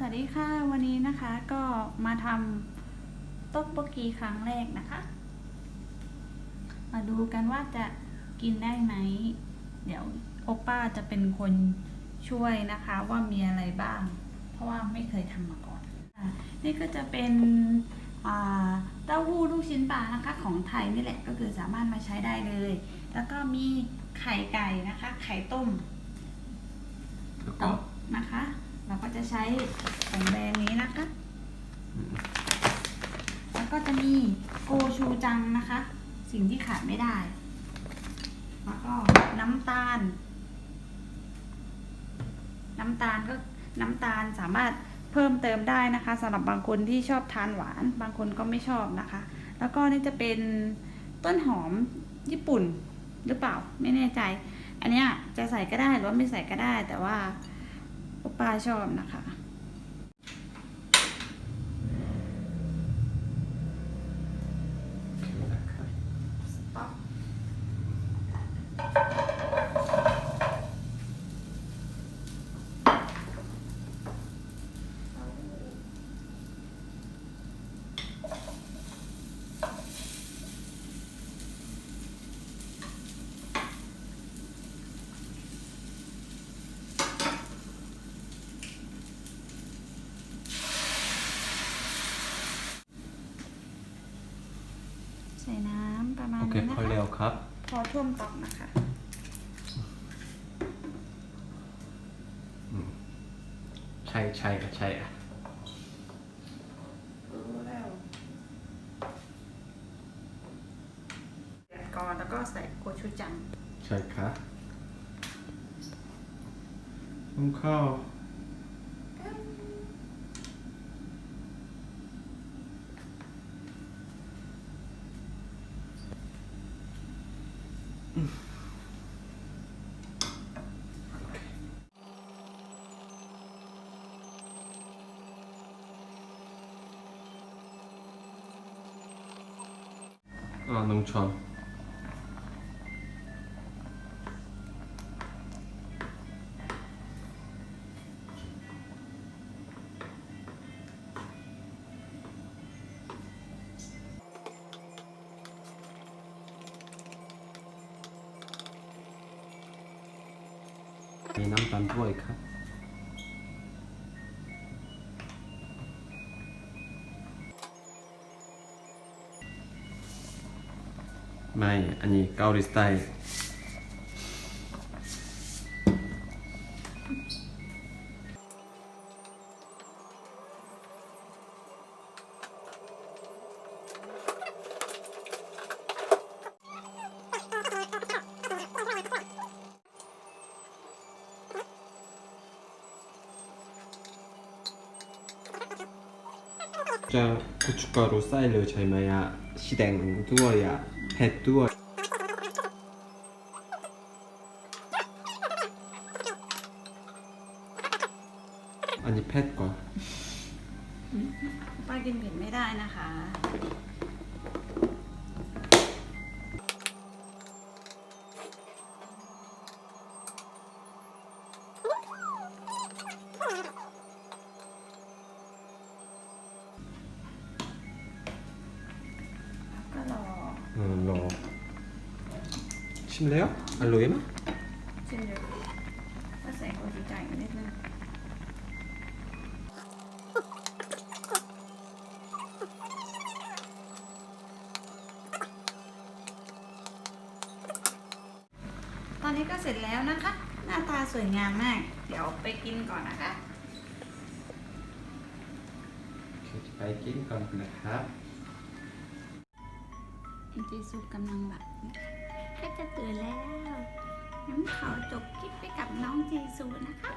สวัสดีค่ะ วันนี้นะคะก็มาทำต๊กบกีครั้งแรกนะคะ มาดูกันว่าจะกินได้ไหม เดี๋ยวโอป้าจะเป็นคนช่วยนะคะว่ามีอะไรบ้าง เพราะว่าไม่เคยทำมาก่อนอะนี่ก็จะเป็นอ่าเต้าหู้ลูกชิ้นปลานะคะ ของไทยนี่แหละก็คือสามารถมาใช้ได้เลย แล้วก็มีไข่ไก่นะคะ ไข่ต้มแล้วตก็อกนะคะ เราก็จะใช้ของแบรนด์นี้นะคะ แล้วก็จะมีโกชูจังนะคะ สิ่งที่ขาดไม่ได้ แล้วก็น้ำตาล น้ำตาลก็น้ำตาลสามารถเพิ่มเติมได้นะคะสำหรับบางคนที่ชอบทานหวาน บางคนก็ไม่ชอบนะคะ แล้วก็นี่จะเป็นต้นหอมญี่ปุ่นหรือเปล่าไม่แน่ใจ อันเนี้ยจะใส่ก็ได้หรือว่าไม่ใส่ก็ได้แต่ว่าโอ ป้าชอบนะคะ ส่น้ำประมาณโอเคนี้นะพอคะแล้วครับ พอท่วมต๊อกนะคะ ใช่ใช่อะใช่อะรู้แล้วเดือดก่อนแล้วก็ใส่โกชูจัง ใช่ครับต้มข้าวอ่าหนึ่งช้อน มีน้ำตาลด้วย ไม่อันนี้เกาหลีสไตล์จะกุชการุใส่เลยใช่ไเผ็ดด้วย อันนี้เผ็ดกว่าป้ากินเผ็ดไม่ได้นะคะ อืมรอชิมแล้วอร่อยไหมชิมดูก็ใส่โกชูจังอีกนิดนึงตอนนี้ก็เสร็จแล้วนะคะ หน้าตาสวยงามมาก เดี๋ยวไปกินก่อนนะคะ ไปกินก่อนนะครับ จีซูกำลังหลับนะคะก็จะตื่นแล้วน้ำขอจบคลิปไปกับน้องจีซูนะคะ